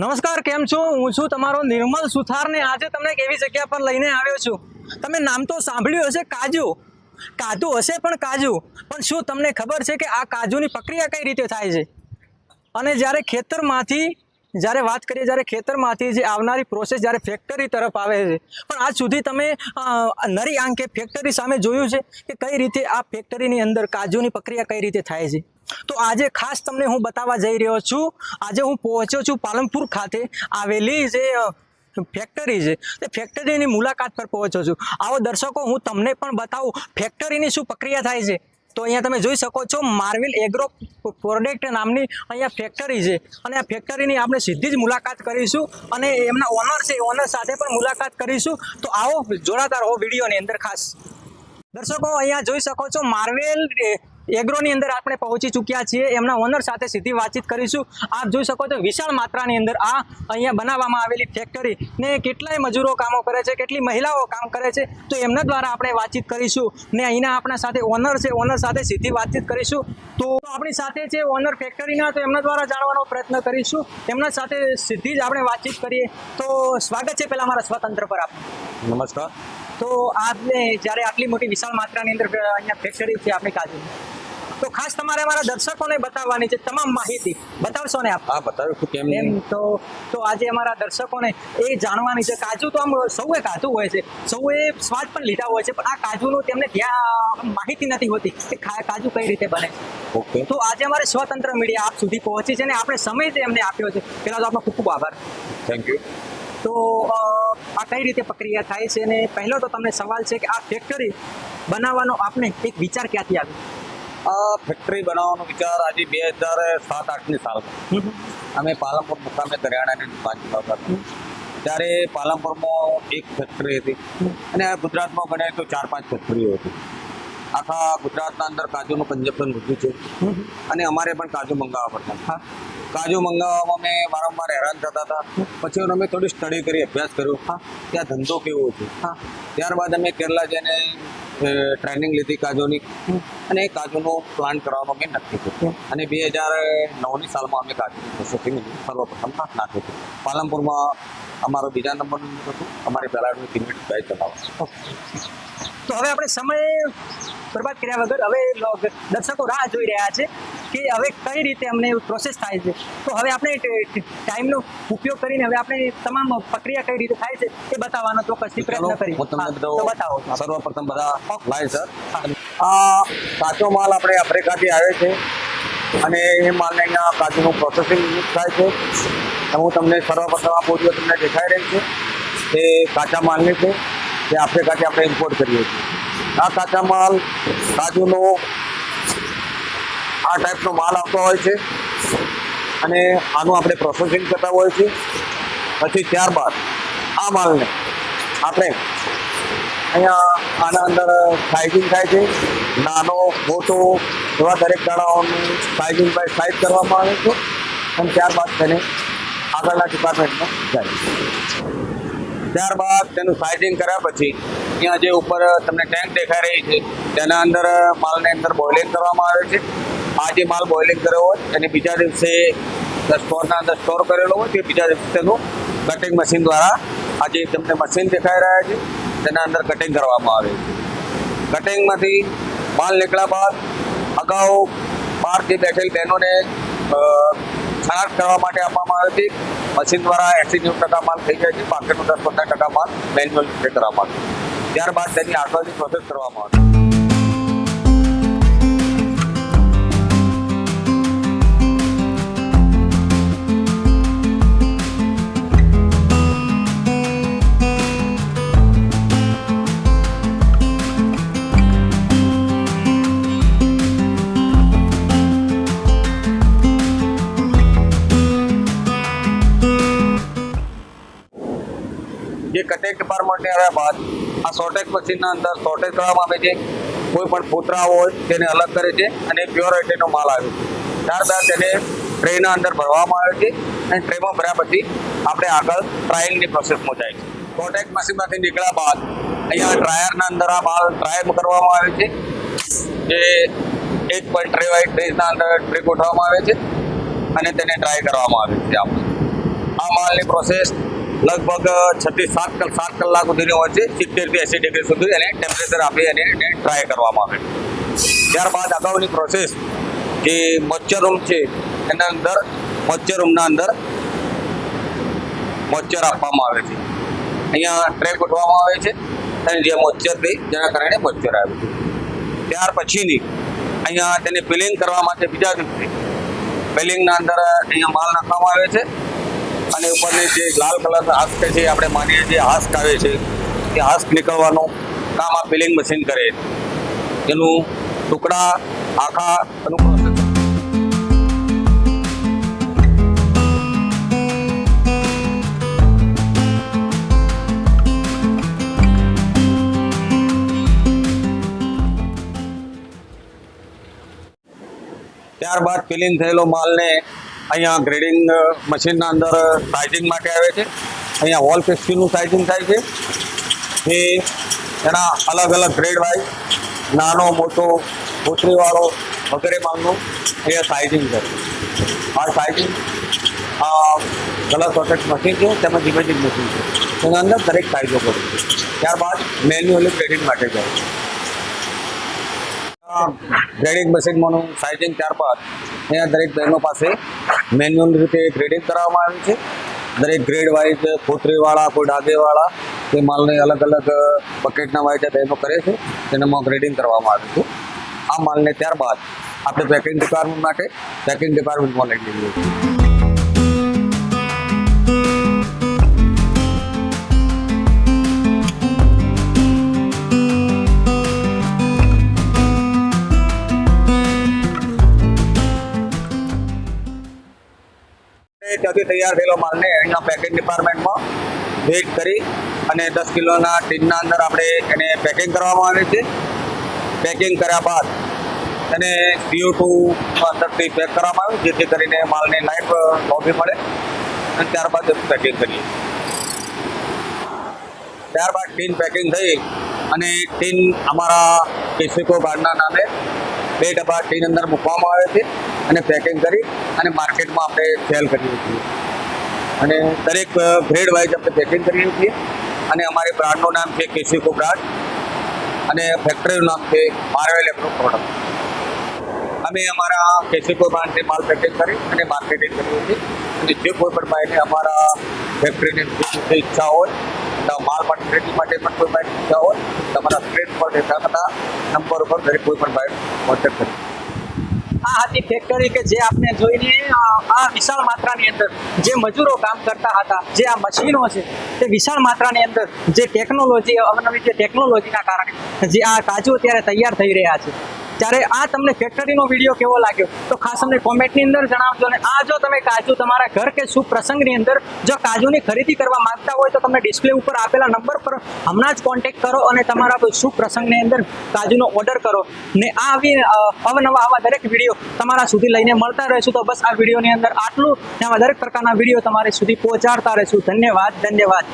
નમસ્કાર, કેમ છો? હું છું તમારો નિર્મલ સુથારને આજે તમને એક એવી જગ્યા પર લઈને આવ્યો છું. તમે નામ તો સાંભળ્યું હશે, કાજુ. કાજુ હશે પણ કાજુ. પણ શું તમને ખબર છે કે આ કાજુની પ્રક્રિયા કઈ રીતે થાય છે? અને જ્યારે ખેતરમાંથી, જ્યારે વાત કરીએ જ્યારે ખેતરમાંથી જે આવનારી પ્રોસેસ જ્યારે ફેક્ટરી તરફ આવે છે, પણ આજ સુધી તમે નરી આંખે ફેક્ટરી સામે જોયું છે કે કઈ રીતે આ ફેક્ટરીની અંદર કાજુની પ્રક્રિયા કઈ રીતે થાય છે? તો આજે ખાસ તમને હું બતાવવા જઈ રહ્યો છું. આજે હું પહોંચ્યો છું પાલનપુર ખાતે. આવેલી જે ફેક્ટરી છે. તે ફેક્ટરીની મુલાકાત પર પહોંચ્યો છું. આવો દર્શકો, હું તમને પણ બતાવું ફેક્ટરીની શું પ્રક્રિયા થાય છે. તો અહીંયા તમે જોઈ શકો છો માર્વેલ એગ્રો પ્રોડક્ટ નામની અહીંયા ફેક્ટરી છે. અને આ ફેક્ટરીની આપણે સીધી જ મુલાકાત કરીશું અને એમના ઓનર છે ઓનર સાથે પણ મુલાકાત કરીશું. તો આવો જોડાતા રહો વિડીયોની અંદર ખાસ. દર્શકો, અહીંયા જોઈ શકો છો માર્વેલ એગ્રોની અંદર આપણે પહોંચી ચૂક્યા છીએ એમના ઓનર સાથે સીધી વાતચીત કરીશું. આપ જોઈ શકો છો વિશાળ માત્રાની અંદર આ અહીંયા બનાવવામાં આવેલી ફેક્ટરી ને કેટલાય મજૂરો કામો કરે છે કેટલી મહિલાઓ કામ કરે છે તો એમના દ્વારા આપણે વાતચીત કરીશું. ને અહીંના આપણા સાથે ઓનર છે ઓનર સાથે સીધી વાતચીત કરીશું. તો આપણી સાથે છે ઓનર ફેક્ટરીના તો એમના દ્વારા જાણવાનો પ્રયત્ન કરીશું. એમના સાથે સીધી જ આપણે વાતચીત કરીએ. તો સ્વાગત છે પહેલાં મારા સ્વતંત્ર પર આપ નમસ્કાર. તો આપને જ્યારે આટલી મોટી વિશાળ માત્રાની અંદર અહીંયા ફેક્ટરી છે આપણી કાજુ. તો ખાસ તમારે અમારા દર્શકોને બતાવવાની છે તમામ માહિતી. બતાવશો ને આપ? હા બતાવ્યું કેમ એમ તો તો આજે અમારા દર્શકોને એ જાણવાની છે કાજુ તો આમ સૌએ કાજુ હોય છે સૌએ સ્વાદ પણ લીધા હોય છે પણ આ કાજુનું તેમને ત્યાં માહિતી નથી હોતી કે કાજુ કઈ રીતે બને. ઓકે. તો આજે અમારે સ્વતંત્ર મીડિયા આપ સુધી પહોંચી છે અને આપણે સમય જે એમને આપ્યો છે. પેલા તો આપનો ખૂબ ખૂબ આભાર. થેન્ક યુ તો આ કઈ રીતે પ્રક્રિયા થાય છે અને પહેલો તો તમને સવાલ છે કે આ ફેક્ટરી બનાવવાનો આપને એક વિચાર ક્યાંથી આવ્યો? આ ફેક્ટરી બનાવવાનો વિચાર આજે બે હજાર સાત, આઠની સાલમાં અમે પાલનપુર મુકામે કરિયાણાની દુકાન ચલાવતા ત્યારે પાલનપુરમાં એક ફેક્ટરી હતી. અને આ ગુજરાતમાં ગણે તો ચાર પાંચ ફેક્ટરીઓ હતી. આખા ગુજરાતના અંદર કાજુનું કન્ઝપ્શન વધુ છે. અને અમારે પણ કાજુ મંગાવવા પડતા. કાજુ મંગાવવામાં અમે વારંવાર હેરાન થતા હતા. પછી અમે થોડી સ્ટડી કરી અભ્યાસ કર્યો. ત્યાં ધંધો કેવો છે? ત્યારબાદ અમે કેરલા જઈને ટ્રેનિંગ લીધી કાજુની. અને એ કાજુનો પ્લાન કરવાનો મેં નક્કી કર્યું. અને બે હજાર નવની સાલમાં અમે કાજુની પ્રોસેસિંગ સર્વપ્રથમ નાખ્યું હતું. પાલનપુરમાં અમારો બીજા નંબરનું હતું. અમારી પહેલાં બે ચલાવવા તો હવે આપણે સમય બરબાદ કર્યા વગર હવે દર્શકો રાહ જોઈ રહ્યા છે કે હવે કઈ રીતે અમને પ્રોસેસ થાય છે. તો હવે આપણે ટાઈમનો ઉપયોગ કરીને હવે આપણે તમામ પ્રક્રિયા કઈ રીતે થાય છે એ બતાવવાનો ચોક્કસથી પ્રયત્ન કરીએ. બધો તો બતાવો. સર્વપ્રથમ બધા લાય સર. આ કાચો માલ આપણે આફ્રિકાથી આવે છે અને એ માલને અહીંયા કાજુનું પ્રોસેસિંગ થાય છે. હું તમને સર્વપ્રથમ આ પોડીઓ તમને દેખાઈ રહી છે. એ કાચા માલની છે જે આફ્રિકાથી આપણે ઇમ્પોર્ટ કરીએ છીએ. આ કાચા માલ, કાજુનો, આ ટાઈપનો માલ આવતો હોય છે. અને આનું આપણે પ્રોસેસિંગ કરતા હોય છે પછી ત્યારબાદ આ માલને આપણે અહીંયા આના અંદર સાઇઝિંગ થાય છે. નાનો, મોટો એવા દરેક દાણાઓનું સાઇઝિંગ બાય સાઇઝ કરવામાં આવે છે. અને ત્યારબાદ તેને આગળના ડિપાર્ટમેન્ટમાં જાય. ત્યારબાદ તેનું સાઇઝિંગ કર્યા પછી અહીંયા જે ઉપર તમને ટેન્ક દેખાઈ રહી છે તેના અંદર માલને અંદર બોઇલિંગ કરવામાં આવે છે. આ જે માલ બોઇલિંગ કર્યો હોય એને બીજા દિવસે સ્ટોરના અંદર સ્ટોર કરેલો હોય તે બીજા દિવસે તેનું કટિંગ મશીન દ્વારા આ જે તમને મશીન દેખાઈ રહ્યા છે તેના અંદર કટિંગ કરવામાં આવે છે. કટિંગમાંથી માલ નીકળ્યા બાદ અગાઉ બહારથી બેઠેલ બહેનોને અ, કરવા માટે આપવામાં આવે છે. મશીન દ્વારા એસી નેવું ટકા માલ થઈ જાય છે બાકીનું દસ પંદર ટકા માલ મેન્યુઅલ રીતે કરવામાં આવે છે. ત્યારબાદ તેની આગળની પ્રોસેસ કરવામાં આવે. છે જે કટેક ડિપાર્ટમેન્ટને આવ્યા બાદ આ સોટેક મશીનના અંદર સોટેજ કરવામાં આવે છે. કોઈ પણ ફૂતરા હોય તેને અલગ કરે છે અને પ્યોરિટીનો માલ આવે છે. ત્યારબાદ તેને ટ્રેના અંદર ભરવામાં આવે છે અને ટ્રેમાં ભર્યા પછી આપણે આગળ ટ્રાયલની પ્રોસેસમાં જાય છે. સોટેક મશીનમાંથી નીકળ્યા બાદ અહીંયા ડ્રાયરના અંદર આ માલ ડ્રાય કરવામાં આવે છે. જે એક પોઈન્ટ ટ્રે વાઇટ ટ્રેના અંદર ટ્રે ગોઠવવામાં આવે છે અને તેને ડ્રાય કરવામાં આવે છે આપણે આ માલની પ્રોસેસ લગભગ છત્રીસ સાત સાત કલાક સુધીની હોય છે. સિત્તેરથી એંસી ડિગ્રી સુધી એને ટેમ્પરેચર આપી અને એને ટ્રાય કરવામાં આવે. ત્યારબાદ અગાઉની પ્રોસેસ જે મચ્છર રૂમ છે, એના અંદર, મચ્છર રૂમના અંદર મચ્છર આપવામાં આવે છે. અહીંયા ટ્રેક ઉઠવામાં આવે છે અને જે મોઇશ્ચરથી જેના કારણે મચ્છર આવે છે. ત્યાર પછીની અહીંયા તેને ફિલિંગ કરવા માટે બીજા દિવસે ફિલિંગના અંદર અહીંયા માલ નાખવામાં આવે છે. અને ઉપરની જે લાલ કલરના હાસ્ક છે આપણે માનીએ છીએ, હાસ્ક આવે છે. એ હાસ્ક નીકળવાનું કામ આ પિલિંગ મશીન કરે. એનું ટુકડા, આખા એનું ત્યારબાદ પિલિંગ થયેલો માલને અહીંયા ગ્રેડિંગ મશીનના અંદર સાઇઝિંગ માટે આવે છે. અહીંયા વોલ પેસ્ટ્રીનું સાઇઝિંગ થાય છે. એ એના અલગ અલગ ગ્રેડ વાઇઝ, નાનો, મોટો કોથરીવાળો વગેરે માલનું એ સાઇઝિંગ છે. આ સાઇઝિંગ આ ગલત પ્રોટેક્ટ મશીન છે તેમજ ઇમેજિંગ મશીન છે. તેના અંદર દરેક સાઇઝો કરું ત્યારબાદ મેન્યુઅલી ગ્રેડિંગ માટે જાય ગ્રેડિંગ મશીનમાંનું સાઇઝિંગ ત્યારબાદ અહીંયા દરેક બહેનો પાસે મેન્યુઅલ રીતે ગ્રેડિંગ કરવામાં આવ્યું છે. દરેક ગ્રેડ વાઇઝ ફોતરીવાળા કોઈ ડાગેવાળા તે માલને અલગ અલગ બકેટના વાઇઝ બહેનો કરે છે. તેનામાં ગ્રેડિંગ કરવામાં આવ્યું છે. આ માલને ત્યારબાદ આપણે પેકિંગ ડિપાર્ટમેન્ટ માટે પેકિંગ ડિપાર્ટમેન્ટમાં લઈ જઈએ છીએ. ત્યાંથી તૈયાર થયેલો માલને અહીંયા પેકિંગ ડિપાર્ટમેન્ટમાં ભેગ કરી અને દસ કિલોના ટીનના અંદર આપણે એને પેકિંગ કરવામાં આવે છે. પેકિંગ કર્યા બાદ એને સીઓ ટુ અંદરથી પેક કરવામાં આવે, જેથી કરીને માલને લાઈફ કોફી મળે અને ત્યારબાદ પેકિંગ કરીએ. ત્યારબાદ ટીન પેકિંગ થઈ અને ટીન અમારા કેસિકો ગાર્ડના નામે બે ડબ્બા ટીન અંદર મૂકવામાં આવે છે. અને પેકિંગ કરી અને માર્કેટમાં આપણે સેલ કરીએ છીએ. અને દરેક ગ્રેડ વાઇઝ આપણે પેકિંગ કરીએ છીએ. અને અમારી બ્રાન્ડનું નામ છે કેસિકો બ્રાન્ડ અને ફેક્ટરીનું નામ છે માર્વેલ એગ્રો પ્રોડક્ટ અમે અમારા કેસિકો બ્રાન્ડથી માલ પેકિંગ કરી અને માર્કેટિંગ કરીએ છીએ. અને જે કોઈ પણ ભાઈને અમારા ફેક્ટરીની ઈચ્છા હોય માલ પણ ખરીદી માટે પણ કોઈ ભાઈ ઈચ્છા હોય તમારા સ્ક્રીન પર દેખાતા નંબર ઉપર દરેક કોઈ પણ ભાઈ કોન્ટેક્ટ કરી. હતી ફેક્ટરી કે જે આપણે જોઈને આ વિશાળ માત્રાની અંદર જે મજૂરો કામ કરતા હતા, જે આ મશીનો છે, તે વિશાળ માત્રાની અંદર જે ટેકનોલોજી અવનવી જે ટેકનોલોજીના કારણે, જે આ કાજુ અત્યારે તૈયાર થઈ રહ્યા છે. ત્યારે આ તમને ફેક્ટરીનો વીડિયો કેવો લાગ્યો? તો ખાસ અમને કોમેન્ટની અંદર જણાવજો અને આ જો તમે કાજુ તમારા ઘર કે શુભ પ્રસંગની અંદર જો કાજુની ખરીદી કરવા માંગતા હોય તો તમે ડિસ્પ્લે ઉપર આપેલા નંબર પર હમણાં જ કોન્ટેક્ટ કરો અને તમારા કોઈ શુભ પ્રસંગની અંદર કાજુનો ઓર્ડર કરો. ને આ આવી અવનવા આવા દરેક વીડિયો તમારા સુધી લઈને મળતા રહેશું. તો બસ આ વિડીયોની અંદર આટલું. ને આવા દરેક પ્રકારના વીડિયો તમારે સુધી પહોંચાડતા રહેશું. ધન્યવાદ ધન્યવાદ.